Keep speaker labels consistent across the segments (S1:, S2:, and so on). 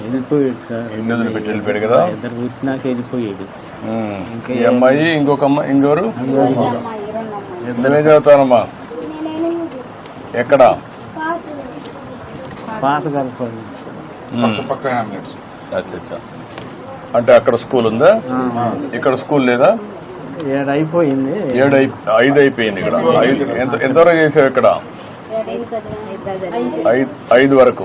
S1: వెళ్ళిపోయాడు సార్.
S2: ఇల్లు వదిలిపెట్టి వెళ్ళిపోయాడు కదా?
S1: ఇద్దరు పుట్టినాక వెళ్ళిపోయాడు.
S2: ఉమ్, ఈ అమ్మాయి ఇంకొక అమ్మాయి ఇంకోరు ఎంతమే చదువుతానమ్మా ఎక్కడ?
S1: పాత కలపండి
S3: పక్క పక్క హ్యామ్లెట్స్
S2: అచ్చా అచ్చా అంటే అక్కడ స్కూల్ ఉందా? ఇక్కడ స్కూల్ లేదా?
S1: ఏడు అయిపోయింది.
S2: ఏడు ఐదు అయిపోయింది ఇక్కడ. ఐదు. ఎంత ఎంతవరకు చేసావు ఇక్కడ? ఐదు ఐదు వరకు.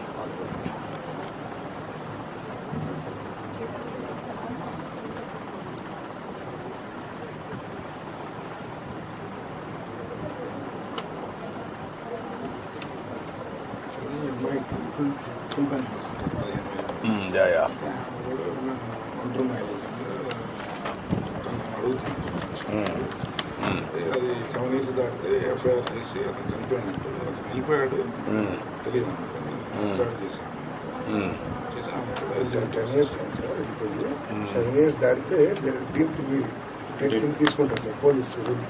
S3: ఫుల్ ఫుల్ బ్యాంక్ పదిహేను వేలు
S2: మ్మ్, యా యా
S3: ఒంటరి మహిళలు అడుగుతున్నాను
S2: మ్మ్.
S3: అది సెవెన్ ఇయర్స్ దాటితే ఎఫ్ఐఆర్ చేసి అతను చనిపోయినట్టు అతను వెళ్ళిపోయాడు. తెలియదు ఎఫ్ఐఆర్ చేశాను
S4: సెవెన్ ఇయర్స్ దాటితే డీమ్ టు బి టెక్నింగ్ తీసుకుంటారు సార్ పోలీస్ రూల్.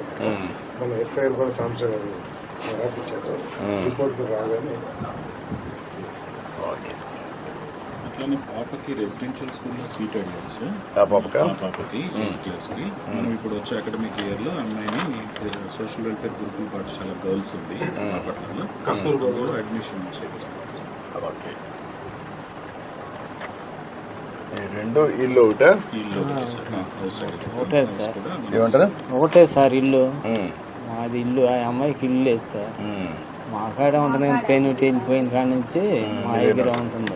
S4: మన ఎఫ్ఐఆర్ కూడా సాంసర్ గారు రాపించారు రిపోర్ట్ రాగానే
S2: ఓకే
S5: అట్లానే పాపకి రెసిడెన్షియల్ స్కూల్లో సీట్ అడిగారు సార్.
S2: ఆ పాపకా?
S5: ఆ పాపకి ఎయిత్ క్లాస్కి మనం ఇప్పుడు వచ్చే అకాడమిక్ ఇయర్లో అమ్మాయిని సోషల్ వెల్ఫేర్ గురుకుల పాఠశాల గర్ల్స్ ఉంది బాపట్లలో కస్తూర్బాలో అడ్మిషన్ చేపిస్తాం సార్.
S2: ఓకే. ఈ రెండు ఇల్లు ఒకటే?
S5: ఇల్లు ఒకటి సార్. ఆ, హౌస్ సైడ్
S1: ఒకటే సార్.
S5: కూడా మనం-
S2: ఏమంటారు?
S1: ఒకటే సార్ ఇల్లు. మాది ఇల్లు ఆ అమ్మాయికి ఇల్లు లేదు సార్.
S2: మ్మ్.
S1: మా కాడ ఉంటుంది కానీ పెయిన్ వెళ్ళిపోయిన కాడ నుంచి మా దగ్గర ఉంటుంది.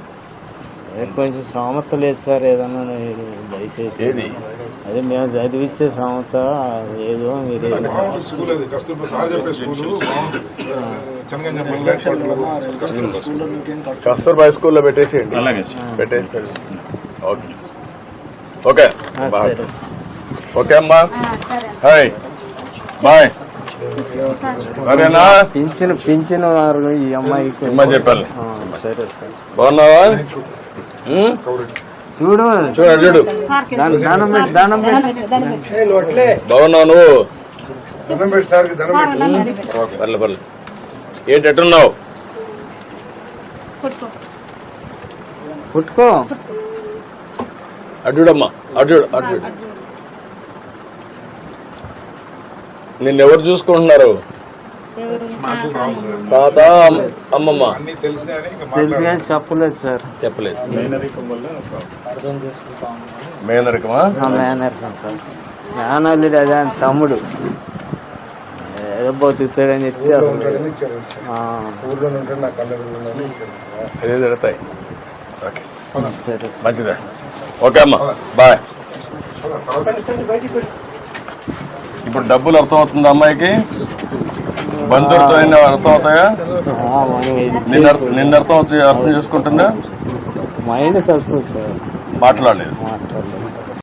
S1: కొంచెం శ్రామత లేదు సార్ ఏదన్నా మీరు దయచేసి. అదే మేము చదివించే శ్రామత ఏదో మీరు.
S3: కస్తూర్బా
S2: స్కూల్లో పెట్టేసేయండి. పెట్టేసేయండి ఓకే ఓకే. ఓకే అమ్మా. హాయ్. బాయ్. సరేనా?
S1: పింఛన్ పింఛన్ ఈ అమ్మాయికి.
S2: ఇమ్మని చెప్పాలి.
S1: ఆ, సరే సార్.
S2: బాగున్నావా?
S1: చూడు.
S2: చూడు
S1: దాని దానం
S2: బాగున్నావు నువ్వు? పర్లే పర్లే. ఏంటి ఎట్టున్నావు?
S1: పుట్టుకో
S2: అడ్డుడమ్మా అడ్డు అడ్డు నిన్నెవరు చూసుకుంటున్నారు? తాత అమ్మ- అమ్మమ్మ.
S3: అన్ని తెలిసినాయని ఇంకా
S1: తెలుసు
S3: మాట్లాడాలి
S1: కానీ చెప్పలేదు సార్.
S2: చెప్పలేదు. మేనరికమా?
S1: మేనర్కం సార్. అదే ఆయన తమ్ముడు. ఏదో బతుకుతాడని చెప్పి
S2: అదే జరుగుతాయి. ఓకే.
S1: సరే సార్.
S2: మంచిదే. ఓకే అమ్మా. బాయ్. ఇప్పుడు డబ్బులు అర్థమవుతుందా అమ్మాయికి? బంధువులతో అయినా అర్థం అవుతాయా నిన్న నిన్న అర్థం అవుతాయి అర్థం చేసుకుంటుందా?
S1: మైండ్ మాట్లాడలేదు.